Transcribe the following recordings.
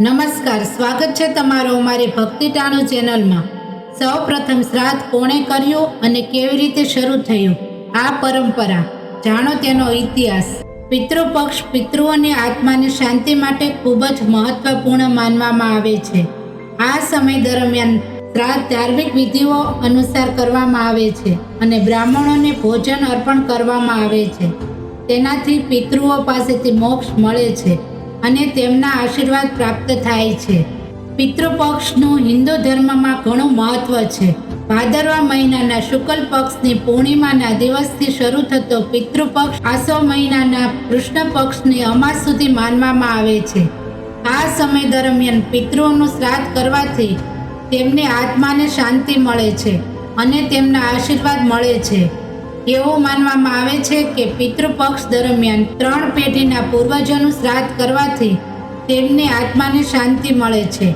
નમસ્કાર, સ્વાગત છે તમારો અમારી ભક્તિ ટાણું ચેનલમાં. સૌ પ્રથમ શ્રાદ્ધ કોણે કર્યું અને કેવી રીતે શરૂ થયું? આ પરંપરા. જાણો તેનો ઇતિહાસ. પિતૃપક્ષ પિતૃઓની આત્માની શાંતિ માટે ખૂબ જ મહત્વપૂર્ણ માનવામાં આવે છે. આ સમય દરમિયાન શ્રાદ્ધ ધાર્મિક વિધિઓ અનુસાર કરવામાં આવે છે અને બ્રાહ્મણોને ભોજન અર્પણ કરવામાં આવે છે. તેનાથી પિતૃઓ પાસેથી મોક્ષ મળે છે. અને તેમના આશીર્વાદ પ્રાપ્ત થાય છે. પિતૃપક્ષનું હિન્દુ ધર્મમાં ઘણું મહત્વ છે. ભાદરવા મહિનાના શુક્લ પક્ષની પૂર્ણિમાના દિવસથી શરૂ થતો પિતૃપક્ષ આસો મહિનાના કૃષ્ણ પક્ષની અમાસ સુધી માનવામાં આવે છે. આ સમય દરમિયાન પિતૃઓનું શ્રાદ્ધ કરવાથી તેમની આત્માને શાંતિ મળે છે અને તેમના આશીર્વાદ મળે છે. એવું માનવામાં આવે છે કે પિતૃપક્ષ દરમિયાન ત્રણ પેઢીના પૂર્વજોનું શ્રાદ્ધ કરવાથી તેમની આત્માને શાંતિ મળે છે.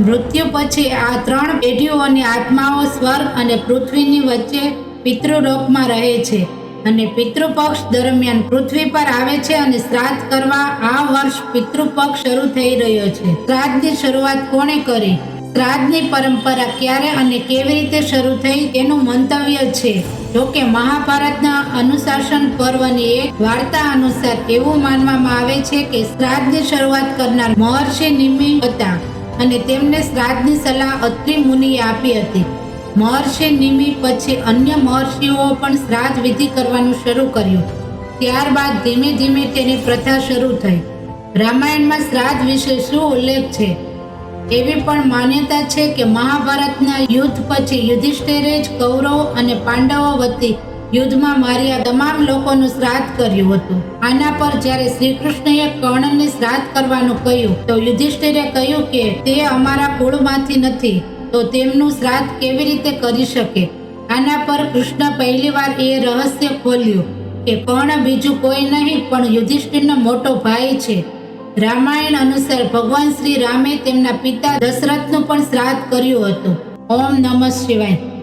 મૃત્યુ પછી આ ત્રણ પેઢીઓની આત્માઓ સ્વર્ગ અને પૃથ્વીની વચ્ચે પિતૃલોકમાં રહે છે અને પિતૃપક્ષ દરમિયાન પૃથ્વી પર આવે છે અને શ્રાદ્ધ કરવા આ વર્ષ પિતૃપક્ષ શરૂ થઈ રહ્યો છે. શ્રાદ્ધની શરૂઆત કોણે કરી? શ્રાદ્ધની પરંપરા ક્યારે અને કેવી રીતે શરૂ થઈ તેનું મંતવ્ય છે. જોકે મહાભારતના અનુશાસન પર્વની એક વાર્તા અનુસાર એવું માનવામાં આવે છે કે શ્રાદ્ધની શરૂઆત કરનાર મહર્ષિ નિમિ હતા અને તેમને શ્રાદ્ધની સલાહ અત્રિ મુનિએ આપી હતી. મહર્ષિ નિમિ પછી અન્ય મહર્ષિઓ પણ શ્રાદ્ધ વિધિ કરવાનું શરૂ કર્યું. ત્યારબાદ ધીમે ધીમે તેની પ્રથા શરૂ થઈ. રામાયણમાં શ્રાદ્ધ વિશે શું ઉલ્લેખ છે? એવી પણ માન્યતા છે કે મહાભારતના યુદ્ધ પછી યુધિષ્ઠિરે જ કૌરવો અને પાંડવો વતી યુદ્ધમાં માર્યા તમામ લોકોનું શ્રાદ્ધ કર્યું હતું. આના પર જ્યારે શ્રી કૃષ્ણએ કર્ણને શ્રાદ્ધ કરવાનું કહ્યું, તો યુધિષ્ઠિરે કહ્યું કે તે અમારા કુળમાંથી નથી, તો તેમનું શ્રાદ્ધ કેવી રીતે કરી શકે? આના પર કૃષ્ણ પહેલીવાર એ રહસ્ય ખોલ્યું કે કર્ણ બીજું કોઈ નહીં, પણ યુધિષ્ઠિરનો મોટો ભાઈ છે. રામાયણ અનુસાર ભગવાન શ્રી રામે તેમના પિતા દશરથનું પણ શ્રાદ્ધ કર્યું હતું. ઓમ નમઃ શિવાય.